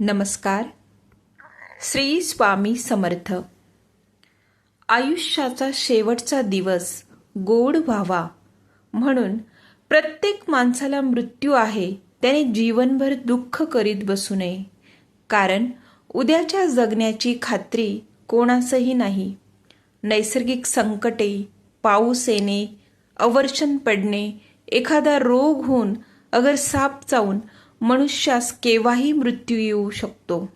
नमस्कार. श्री स्वामी समर्थ. आयुष्याचा शेवटचा दिवस गोड व्हावा म्हणून प्रत्येक माणसाला मृत्यू आहे त्याने जीवनभर दुःख करीत बसू नये. कारण उद्याच्या जगण्याची खात्री कोणासही नाही. नैसर्गिक संकटे पाऊस येणे अवर्षण पडणे एखादा रोग होऊन अगर साप चावून मनुष्यास केव्हाही मृत्यू येऊ शकतो.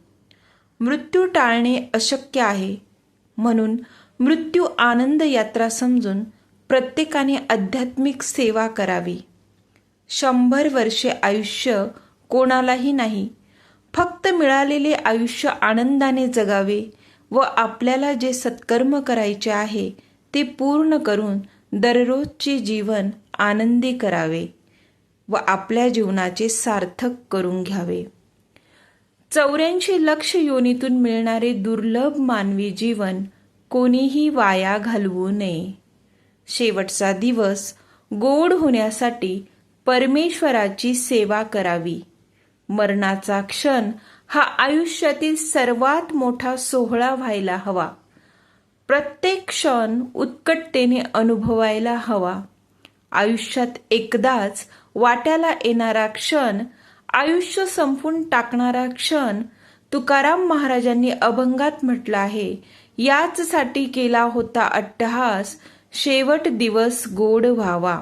मृत्यू टाळणे अशक्य आहे. म्हणून मृत्यू आनंद यात्रा समजून प्रत्येकाने आध्यात्मिक सेवा करावी. शंभर वर्षे आयुष्य कोणालाही नाही. फक्त मिळालेले आयुष्य आनंदाने जगावे व आपल्याला जे सत्कर्म करायचे आहे ते पूर्ण करून दररोजचे जीवन आनंदी करावे. व आपल्या जीवनाचे सार्थक करून घ्यावे. चौऱ्याऐंशी लक्ष योनीतून मिळणारे दुर्लभ मानवी जीवन कोणीही वाया घालवू नये. शेवटचा दिवस गोड होण्यासाठी परमेश्वराची सेवा करावी. मरणाचा क्षण हा आयुष्यातील सर्वात मोठा सोहळा व्हायला हवा. प्रत्येक क्षण उत्कटतेने अनुभवायला हवा. आयुष्यात एकदाच वाट्याला येणारा क्षण आयुष्य संपून टाकणारा क्षण तुकाराम महाराजांनी अभंगात म्हटलं आहे. याचसाठी केला होता अट्टहास शेवट दिवस गोड व्हावा.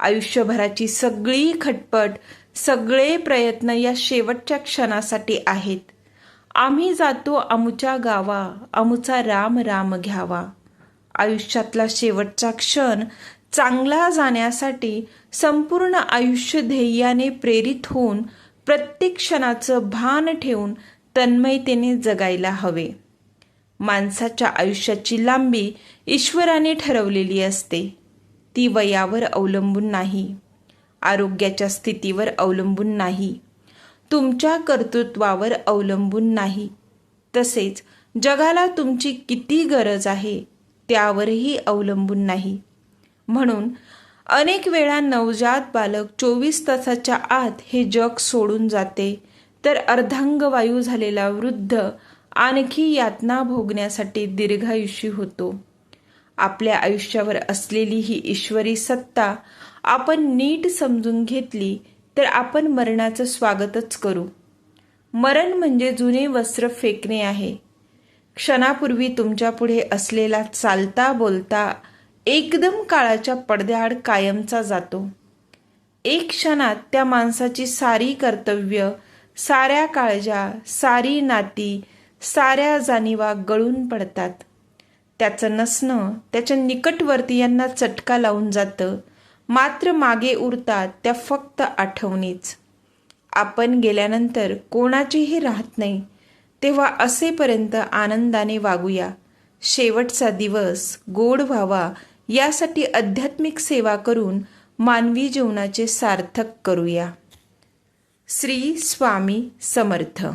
आयुष्यभराची सगळी खटपट सगळे प्रयत्न या शेवटच्या क्षणासाठी आहेत. आम्ही जातो अमुच्या गावा अमुचा राम राम घ्यावा. आयुष्यातला शेवटचा क्षण चांगला जाण्यासाठी संपूर्ण आयुष्य ध्येयाने प्रेरित होऊन प्रत्येक क्षणाचं भान ठेवून तन्मयतेने जगायला हवे. माणसाच्या आयुष्याची लांबी ईश्वराने ठरवलेली असते. ती वयावर अवलंबून नाही. आरोग्याच्या स्थितीवर अवलंबून नाही. तुमच्या कर्तृत्वावर अवलंबून नाही. तसेच जगाला तुमची किती गरज आहे त्यावरही अवलंबून नाही. म्हणून अनेक वेळा नवजात बालक चोवीस तासाच्या आत हे जग सोडून जाते. तर अर्धांगवायू झालेला वृद्ध आणखी यातना भोगण्यासाठी दीर्घायुषी होतो. आपल्या आयुष्यावर असलेली ही ईश्वरी सत्ता आपण नीट समजून घेतली तर आपण मरणाचं स्वागतच करू. मरण म्हणजे जुने वस्त्र फेकणे आहे. क्षणापूर्वी तुमच्यापुढे असलेला चालता बोलता एकदम काळाच्या पडद्याआड कायमचा जातो. एक क्षणात त्या माणसाची सारी कर्तव्य साऱ्या काळजा सारी नाती साऱ्या जाणीवा गळून पडतात. त्याचं नसणं त्याच्या निकटवर्तीयांना चटका लावून जातं. मात्र मागे उरतात त्या फक्त आठवणीच. आपण गेल्यानंतर कोणाचीही राहत नाही तेव्हा असेपर्यंत आनंदाने वागूया. शेवटचा दिवस गोड व्हावा यासाठी आध्यात्मिक सेवा करून मानवी जीवनाचे सार्थक करूया. श्री स्वामी समर्थ.